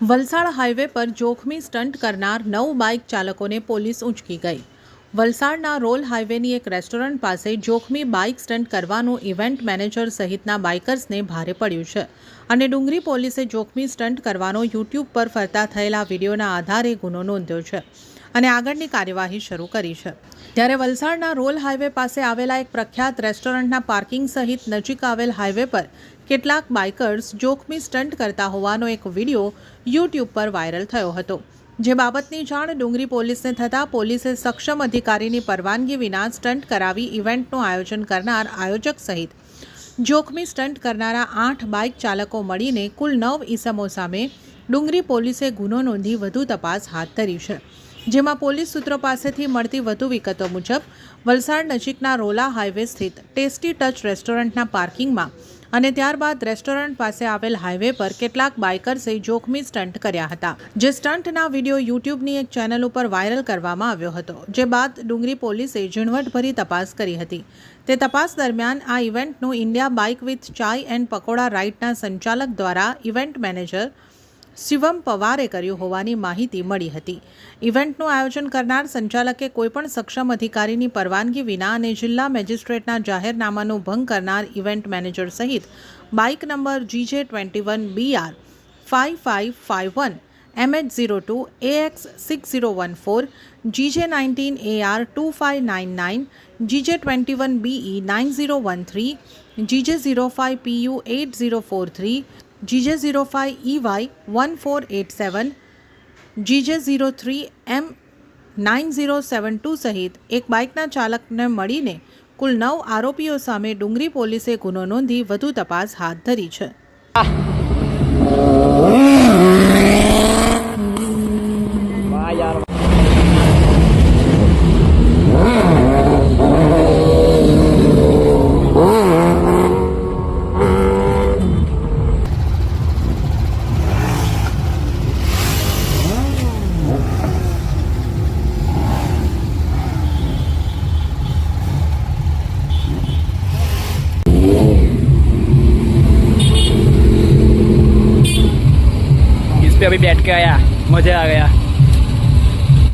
Valsad highway પર જોખમી stunt કરનાર નવ બાઇક ચાલકોને પોલીસ ઉંચકી ગઈ. વલસાડના રોલ હાઈવેની એક રેસ્ટોરન્ટ પાસે જોખમી બાઇક સ્ટંટ કરવાનું ઇવેન્ટ મેનેજર સહિતના બાઇકર્સને ભારે પડ્યું છે અને ડુંગરી પોલીસે જોખમી સ્ટંટ કરવાનો યુટ્યુબ પર ફરતા થયેલા વિડીયોના આધારે ગુનો નોંધ્યો છે. અને આગળની કાર્યવાહી શરૂ કરી છે. ત્યારે વલસાડના રોલ હાઈવે પાસે આવેલા એક પ્રખ્યાત રેસ્ટોરન્ટના પાર્કિંગ સહિત નજીક આવેલ હાઈવે પર કેટલાક બાઇકર્સ જોખમી સ્ટંટ કરતા હોવાનો એક વીડિયો યુટ્યુબ પર વાયરલ થયો હતો. જે બાબતની જાણ ડુંગરી પોલીસને થતાં પોલીસે સક્ષમ અધિકારીની પરવાનગી વિના સ્ટંટ કરાવી ઇવેન્ટનું આયોજન કરનાર આયોજક સહિત જોખમી સ્ટંટ કરનારા આઠ બાઇક ચાલકો મળીને કુલ નવ ઈસમો સામે ડુંગરી પોલીસે ગુનો નોંધી વધુ તપાસ હાથ ધરી છે. જેમાં પોલીસ સૂત્રો પાસેથી મળતી વધુ વિગતો મુજબ, વલસાડ નજીકના રોલા હાઈવે સ્થિત ટેસ્ટી ટચ રેસ્ટોરન્ટના પાર્કિંગમાં અને ત્યારબાદ રેસ્ટોરન્ટ પાસે આવેલ હાઈવે પર કેટલાક બાઇકર્સે જોખમી સ્ટંટ કર્યા હતા. જે સ્ટંટના વીડિયો યુટ્યુબની એક ચેનલ ઉપર વાયરલ કરવામાં આવ્યો હતો, જે બાદ ડુંગરી પોલીસે ઝીણવટભરી તપાસ કરી હતી. તે તપાસ દરમિયાન આ ઇવેન્ટનું India bike with chai and pakoda રાઇડના સંચાલક દ્વારા ઇવેન્ટ મેનેજર શિવમ પવારે કર્યું હોવાની માહિતી મળી હતી. ઇવેન્ટનું આયોજન કરનાર સંચાલકે કોઈપણ સક્ષમ અધિકારીની પરવાનગી વિના અને જિલ્લા મેજિસ્ટ્રેટના જાહેરનામાનો ભંગ કરનાર ઇવેન્ટ મેનેજર સહિત bike number GJ twenty one BR five five five one MH zero two AX six zero one four, GJ nineteen AR two five nine nine, GJ twenty one BE nine zero one three, GJ zero five PU eight zero four three GJ zero five EY one four eight seven GJ zero three M nine zero seven two સહિત એક બાઇકના ચાલકને મળીને કુલ નવ આરોપીઓ સામે ડુંગરી પોલીસે ગુનો નોંધી વધુ તપાસ હાથ ધરી છે. पे अभी बैठ के आया मजा आ गया